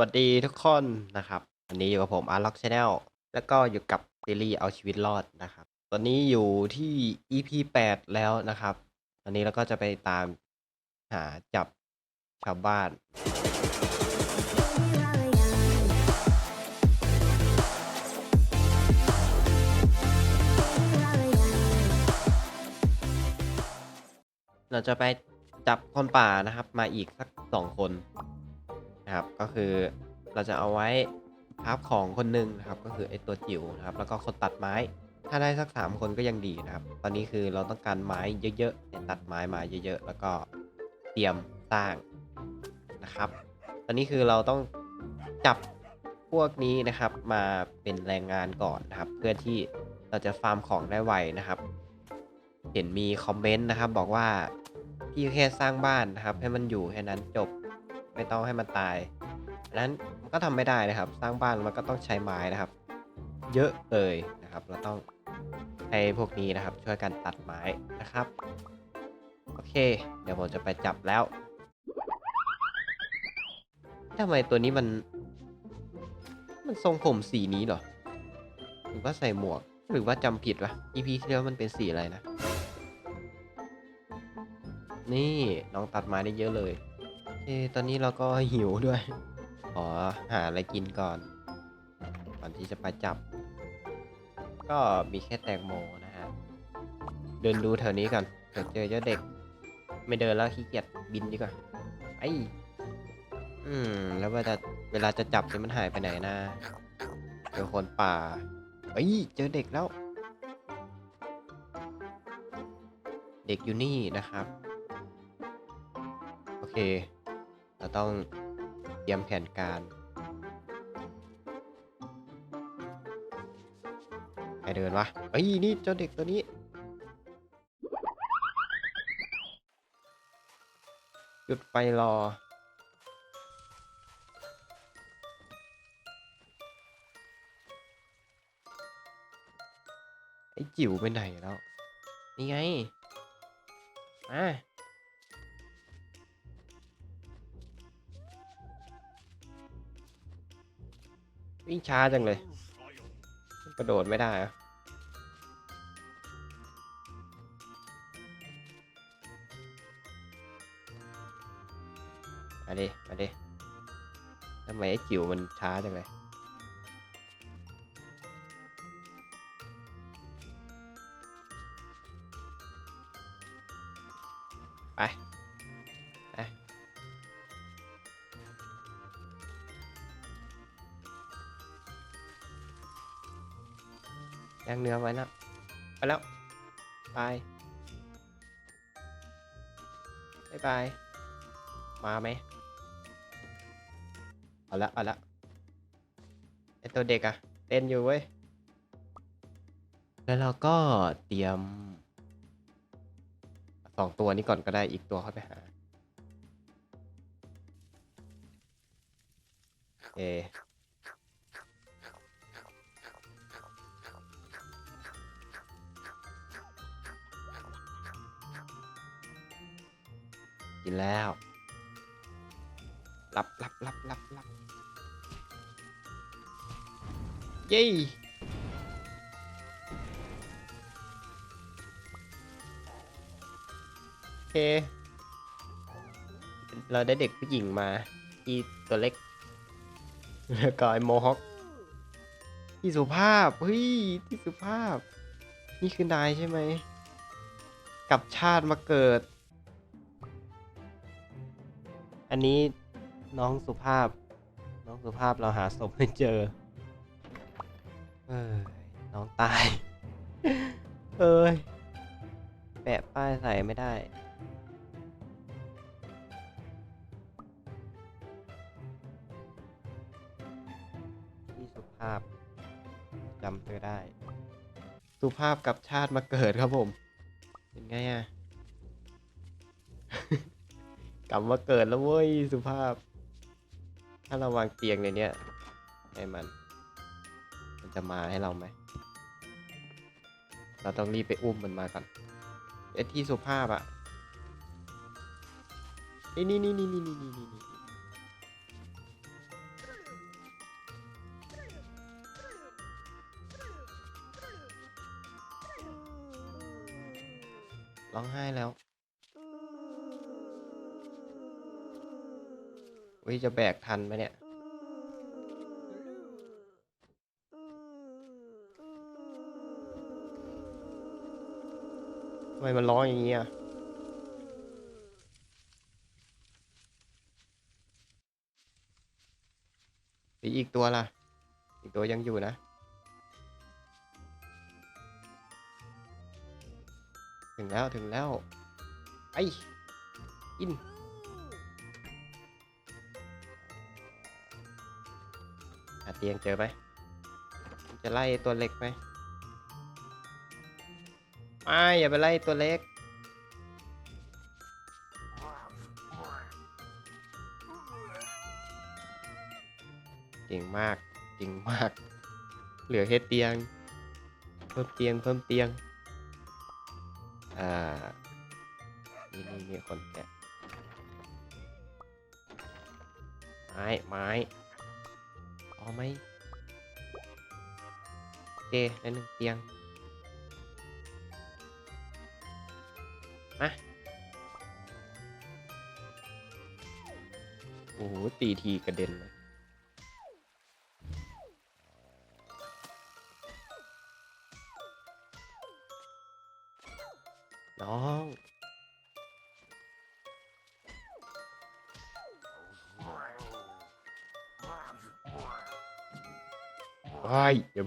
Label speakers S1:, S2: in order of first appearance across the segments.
S1: วัสดีทุกคนนะครับ วันนี้อยู่กับผมอาร์ล็อกชาแนลแล้วก็อยู่กับซีรีส์เอาชีวิตรอดนะครับ ตอนนี้อยู่ที่ EP 8 แล้วนะครับตอนนี้เราก็จะไปตามหาจับชาวบ้าน เราจะไปจับคนป่านะครับ มาอีกสักสองคน นะครับ ก็คือเราจะเอาไว้พับของคนหนึ่งนะครับ ก็คือไอตัวจิ๋วนะครับ แล้วก็คนตัดไม้ ถ้าได้สักสามคนก็ยังดีนะครับ ตอนนี้คือเราต้องการไม้เยอะๆเนี่ยตัดไม้มาเยอะๆ แล้วก็เตรียมสร้างนะครับ ตอนนี้คือเราต้องจับพวกนี้นะครับมาเป็นแรงงานก่อนนะครับ เพื่อที่เราจะฟาร์มของได้ไวนะครับ เห็นมีคอมเมนต์นะครับ บอกว่าพี่แค่สร้างบ้านนะครับ ให้มันอยู่แค่นั้นจบ ไม่ต้องให้มันตายอันนั้นมันก็ทำไม่ได้นะครับ สร้างบ้านมันก็ต้องใช้ไม้นะครับ เยอะเลยนะครับ เราต้องให้พวกนี้นะครับ ช่วยกันตัดไม้นะครับ โอเค เดี๋ยวผมจะไปจับแล้วทำไมตัวนี้มัน มันทรงผมสีนี้เหรอ หรือว่าใส่หมวก หรือว่าจำผิดวะ EP ที่แล้วมันเป็นสีอะไรนะ นี่น้องตัดไม้ได้เยอะเลย โอเคตอนนี้เราก็หิวด้วย ขอหาอะไรกินก่อน ก่อนที่จะไปจับ ก็มีแค่แตงโมนะฮะ เดินดูแถวนี้ก่อนเผื่อเจอเจ้าเด็ก ไม่เดินแล้วขี้เกียจบินดีกว่าไออืม แล้วเวลาเวลาจะจับเนี่ยมันหายไปไหนนะเจอคนป่าเอ้ย เจอเด็กแล้ว เด็กอยู่นี่นะครับ โอเค เราต้องเตรียมแผนการใครเดินวะเอ้ยนี่เจ้าเด็กตัวนี้ หยุดไฟรอ ไอ้จิ๋วไปไหนแล้ว นี่ไง มา วิ่งช้าจังเลย กระโดดไม่ได้เหรอะมาดิมาดิทำไมไอ้จิ๋วมันช้าจังเลย ไปไป ย่างเนื้อไว้แล้วไปแล้วบายบายบายมาไหมเอาละเอาละไอตัวเด็กอะเต้นอยู่เว้ยแล้วเราก็เตรียมสองตัวนี้ก่อนก็ได้อีกตัวเข้าไปหาโอเค กินแล้วรับรับรับรับรับเย้โอเค เราได้เด็กผู้หญิงมาที่ตัวเล็กแล้วก็ไอโมฮอคที่สุภาพ เฮ้ย ที่สุภาพ นี่คือนายใช่ไหม กลับชาติมาเกิด อันนี้น้องสุภาพ น้องสุภาพเราหาศพไม่เจอ เออน้องตาย เอ้ย แปะป้ายใส่ไม่ได้ ที่สุภาพจำเธอได้ สุภาพกับชาติมาเกิดครับผม เป็นไงอะ กลับมาเกิดแล้วเว้ยสุภาพ ถ้าเราวางเตียงในเนี้ยให้มัน มันจะมาให้เราไหม เราต้องรีบไปอุ้มมันมาก่อนไอ้ที่สุภาพอะนี่นี่นี่นี่นี่นี่นี่นี่ร้องไห้แล้ว วิจะแบกทันไหมเนี่ย ทำไมมันร้องอย่างนี้อะหรืออีกตัวล่ะ อีกตัวยังอยู่นะถึงแล้วถึงแล้วไอ้กิน หาเตียงเจอไหมจะไล่ตัวเล็กไหมไม่อย่าไปไล่ตัวเล็ก เก่งมากเก่งมาก เหลือแค่เตียง เพิ่มเตียงเพิ่มเตียง อ่า นี่นี่นี่คนแกะไม้ไม้ เอาไหมโอเคได้หนึ่งเตียง มา โอ้โห ตีทีกระเด็นเลย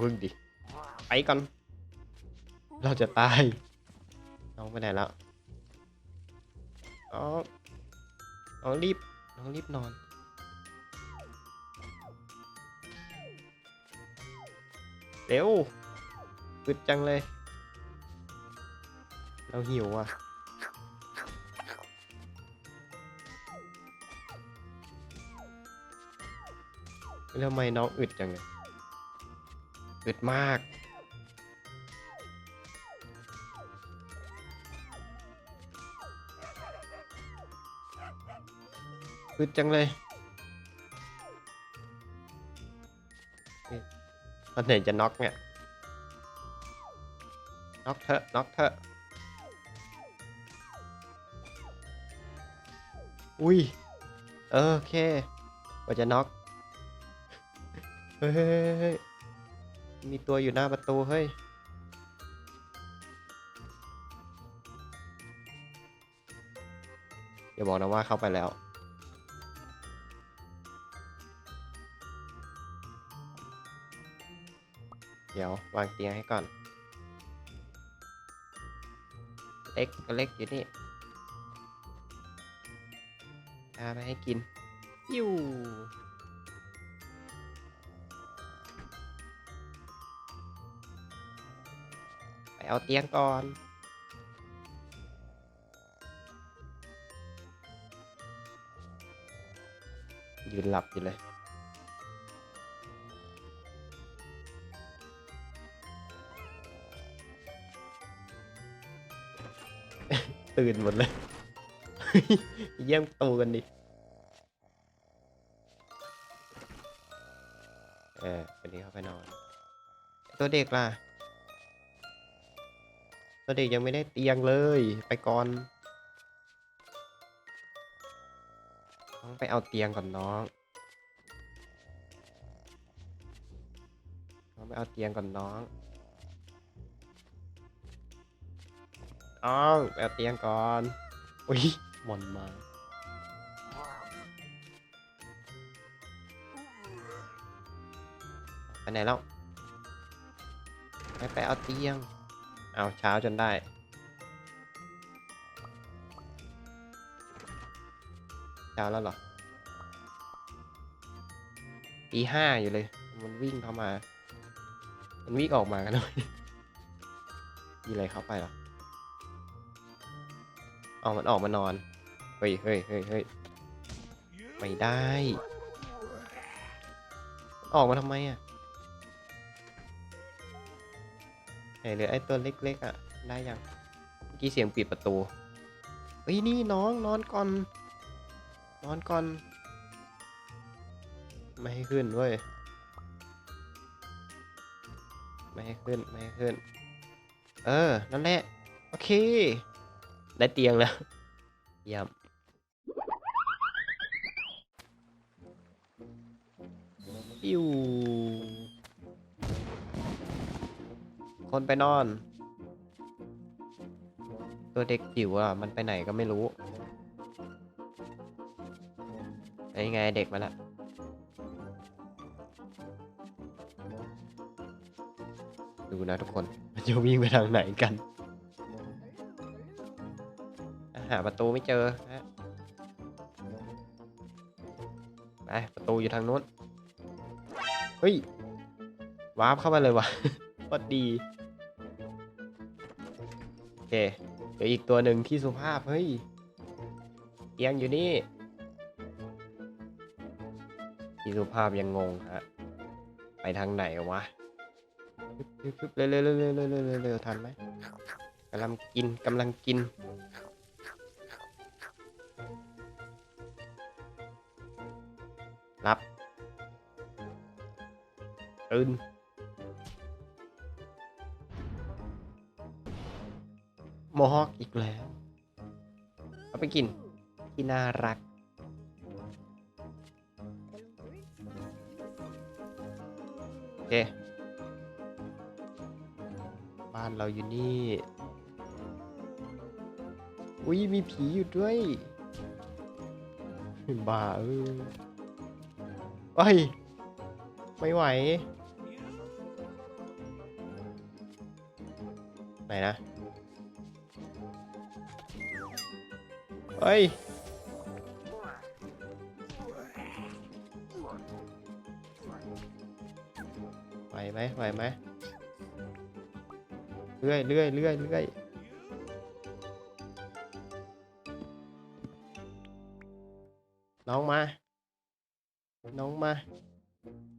S1: ว้ายอย่าพึ่งดิ ไปก่อน เราจะตาย น้องไปไหนแล้วน้องน้องรีบ น้องรีบนอน เร็วอึดจังเลย เราหิวอะแล้วทำไมน้องอึดจังเลย อึดมาก อึดจังเลยตอนไหนจะน็อกเนี่ย น็อกเถอะ น็อกเถอะ อุ้ยเออโอเคกว่าจะน็อก เฮ้ย มีตัวอยู่หน้าประตู เฮ้ย อย่าบอกนะว่าเข้าไปแล้ว เดี๋ยว วางเตียงให้ก่อน เล็กก็เล็กอยู่นี่พาไปให้กินอยู่ เอาเตียงก่อน ยืนหลับอยู่เลย ตื่นหมดเลย เยี่ยมตูกันดิเออวันนี้เข้าไปนอน ตัวเด็กล่ะ ตัวเด็กยังไม่ได้เตียงเลยไปก่อนต้องไปเอาเตียงก่อนน้องต้องไปเอาเตียงก่อนน้องน้องไปเอาเตียงก่อนอุ้ยหมอนมาไปไหนแล้วไปไปเอาเตียง เอาเช้าจนได้ เช้าแล้วเหรอตีห้าอยู่เลย มันวิ่งเข้ามา มันวิ่งออกมากันเลยมีอะไรเข้าไปหรอเอามันออกมานอน เฮ้ยเฮ้ยเฮ้ยเฮ้ยไม่ได้ ออกมาทำไมอะ เหลือไอ้ตัวเล็กๆอะ ได้ยังเมื่อกี้เสียงปิดประตูเฮ้ยนี่น้องนอนก่อน นอนก่อน ไม่ให้ขึ้นเว้ย ไม่ให้ขึ้น ไม่ให้ขึ้น เออ นั่นแหละ โอเค ได้เตียงแล้วเยี่ยมปิ้ว คนไปนอน ตัวเด็กจิ๋วอะ มันไปไหนก็ไม่รู้ไอ้ไงเด็กมาละดูนะทุกคน มันจะวิ่งไปทางไหนกัน หาประตูไม่เจอฮะไปประตูอยู่ทางนู้น เฮ้ย วาร์ปเข้ามาเลยวะพอดี เดี๋ยวอีกตัวหนึ่งที่สุภาพ เฮ้ย เอียงอยู่นี่ ที่สุภาพยังงงฮะ ไปทางไหนวะเร็วเร็ๆเร็วเร็วเร็วเร็วทันไหมกำลังกินกำลังกิน รับอึน โมฮอคอีกแล้ว เอาไปกิน ที่น่ารัก โอเค บ้านเราอยู่นี่ อุ้ยมีผีอยู่ด้วยบ้าเออเฮ้ย ไม่ไหว ไหนนะ เฮ้ย ไหวไหมไหวไหมเรื่อยเรื่อยเรื่อยเรื่อยน้องมา น้องมา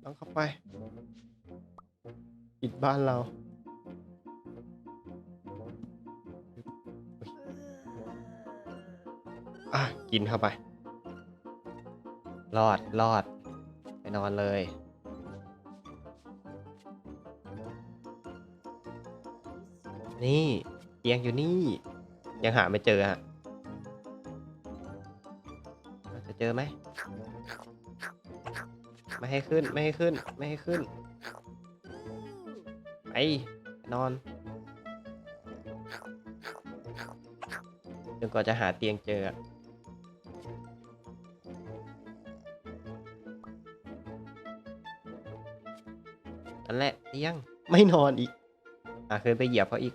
S1: น้องเข้าไปปิดบ้านเรา อะกินเข้าไป รอดรอด ไปนอนเลย นี่เตียงอยู่นี่ ยังหาไม่เจอฮะจะเจอไหมไม่ให้ขึ้นไม่ให้ขึ้นไม่ให้ขึ้นไปนอนจนกว่าจะหาเตียงเจอ นั่นแหละเตียงไม่นอนอีก อะเคยไปเหยียบเขาอีก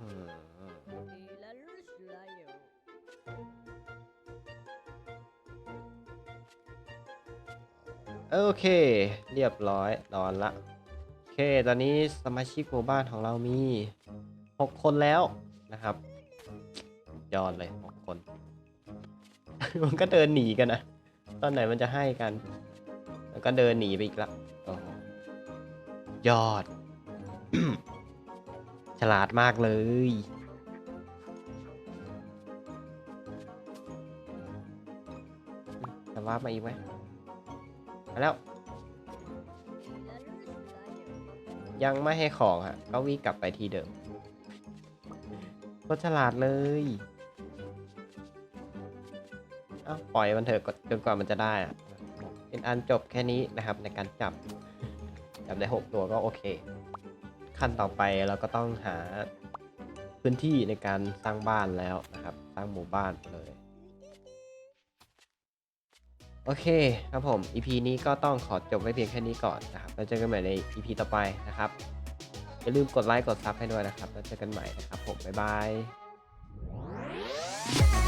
S1: อืม
S2: Et la luce là-haut.
S1: โอเค เรียบร้อยนอนละโอเค ตอนนี้สมาชิกหมู่บ้านของเรามี 6 คนแล้วนะครับยอดเลย 6 คน มันก็เดินหนีกันนะ ตอนไหนมันจะให้กัน แล้วก็เดินหนีไปอีกละโอ้โหยอด ฉลาดมากเลย จะว่าร์ปมาอีกไหมมาแล้ว
S2: Et la luce là-haut.
S1: ยังไม่ให้ของฮะ ก็วิ่งกลับไปที่เดิมก็ฉลาดเลย เอ้า ปล่อยมันเถอะก็จนกว่ามันจะได้อะ เป็นอันจบแค่นี้นะครับในการจับจับได้ 6 ตัวก็โอเค ขั้นต่อไปเราก็ต้องหาพื้นที่ในการสร้างบ้านแล้วนะครับ สร้างหมู่บ้านเลย โอเคครับผม EP นี้ก็ต้องขอจบไว้เพียงแค่นี้ก่อนนะครับแล้วเจอกันใหม่ใน EP ต่อไปนะครับอย่าลืมกดไลค์กดซับให้ด้วยนะครับแล้วเจอกันใหม่นะครับผมบ๊ายบาย